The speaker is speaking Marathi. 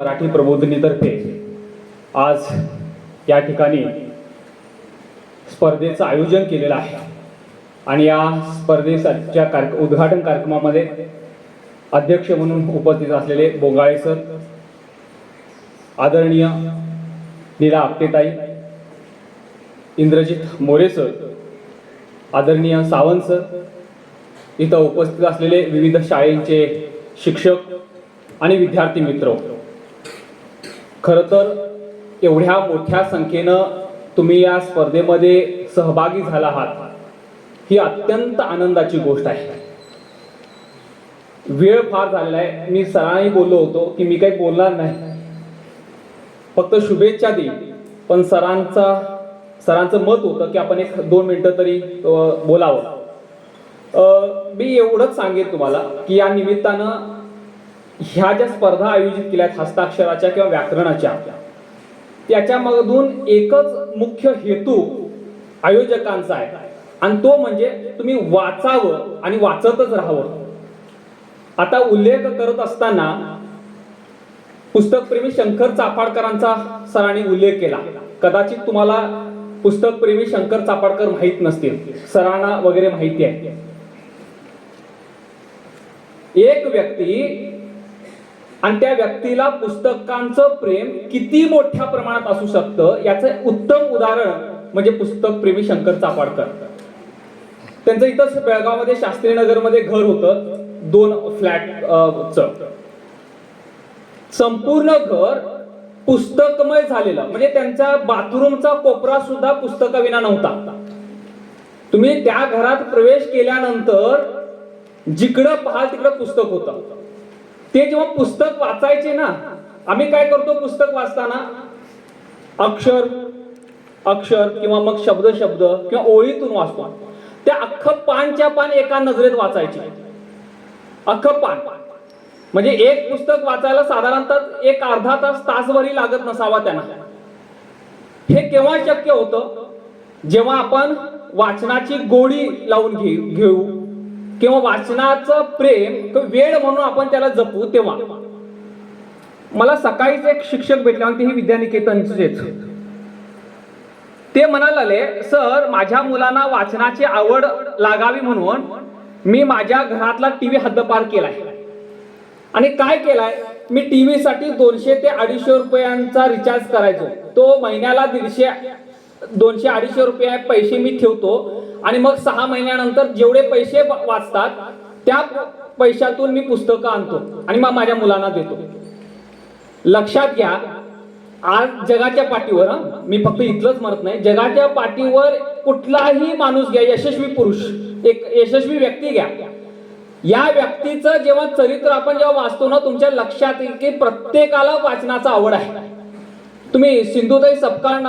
मराठी प्रबोधिनीतर्फे आज या ठिकाणी स्पर्धेचं आयोजन केलेलं आहे. आणि या स्पर्धेच्या कार्य उद्घाटन कार्यक्रमामध्ये अध्यक्ष म्हणून उपस्थित असलेले बोगाळे सर आदरणीय नीला आपटेताई इंद्रजित मोरे सर आदरणीय सावंत सर इथं उपस्थित असलेले विविध शाळेंचे शिक्षक आणि विद्यार्थी मित्र. खरं तर एवढ्या मोठ्या संख्येनं तुम्ही या स्पर्धेमध्ये सहभागी झाला आहात. ही अत्यंत आनंदाची गोष्ट आहे. वेळ फार झालेला आहे. मी सरांनी बोललो होतो की मी काही बोलणार नाही. फक्त शुभेच्छा देईल पण सरांचा सरांचं मत होतं की आपण एक दोन मिनटं तरी बोलावं. मी एवढंच सांगेन तुम्हाला की या निमित्तानं ह्या ज्या स्पर्धा आयोजित केल्या आहेत हस्ताक्षराच्या किंवा व्याकरणाच्या त्याच्यामधून एकच मुख्य हेतू आयोजकांचा आहे. आणि तो म्हणजे तुम्ही वाचावं आणि वाचतच राहावं. आता उल्लेख करत असताना पुस्तकप्रेमी शंकर चाफाडकरांचा सरांनी उल्लेख केला. कदाचित तुम्हाला पुस्तकप्रेमी शंकर चाफाडकर माहीत नसतील. सरांना वगैरे माहिती आहे. एक व्यक्ती आणि त्या व्यक्तीला पुस्तकांचं प्रेम किती मोठ्या प्रमाणात असू शकतं याचं उत्तम उदाहरण म्हणजे पुस्तक प्रेमी शंकर चापाडकर. त्यांचं इथंच बेळगावमध्ये शास्त्री नगरमध्ये घर होतं दोन फ्लॅट च. संपूर्ण घर पुस्तकमय झालेलं म्हणजे त्यांचा बाथरूमचा कोपरा सुद्धा पुस्तकाविना नव्हता. तुम्ही त्या घरात प्रवेश केल्यानंतर जिकडं पाहाल तिकडं पुस्तक होतं. ते जेव्हा पुस्तक वाचायचे ना आम्ही काय करतो पुस्तक वाचताना? अक्षर अक्षर किंवा मग शब्द शब्द किंवा ओळीतून वाचतो. त्या अख्खं पानच्या पान एका नजरेत वाचायचे. अख्खं पान. म्हणजे एक पुस्तक वाचायला साधारणतः एक अर्धा तास तासभरही लागत नसावा त्यांना. हे केव्हा शक्य होतं? जेव्हा आपण वाचनाची गोडी लावून घे घेऊ किंवा वाचनाचं प्रेम किंवा वेळ म्हणून आपण त्याला जपू तेव्हा. मला सकाळीच एक शिक्षक भेटले आणि तेही विद्यानिकेतनचेच. ते म्हणाले सर माझ्या मुलांना वाचनाची आवड लागावी म्हणून मी माझ्या घरातला टीव्ही हद्दपार केलाय. आणि काय केलाय? मी टीव्ही साठी दोनशे ते अडीचशे रुपयांचा रिचार्ज करायचो. तो महिन्याला दीडशे दोनशे अडीचशे रुपये पैसे मी ठेवतो. आणि मग सहा महिन्यानंतर जेवढे पैसे वाचतात त्या पैशातून मी पुस्तकं आणतो आणि मग माझ्या मुलांना देतो. लक्षात घ्या आज जगाच्या पाठीवर मी फक्त इथलंच म्हणत नाही जगाच्या पाठीवर कुठलाही माणूस घ्या यशस्वी पुरुष एक यशस्वी व्यक्ती घ्या. या व्यक्तीचं जेव्हा चरित्र आपण जेव्हा वाचतो ना तुमच्या लक्षात येईल की प्रत्येकाला वाचनाचा आवड आहे. तुम्ही सिंधुताई सपकाळ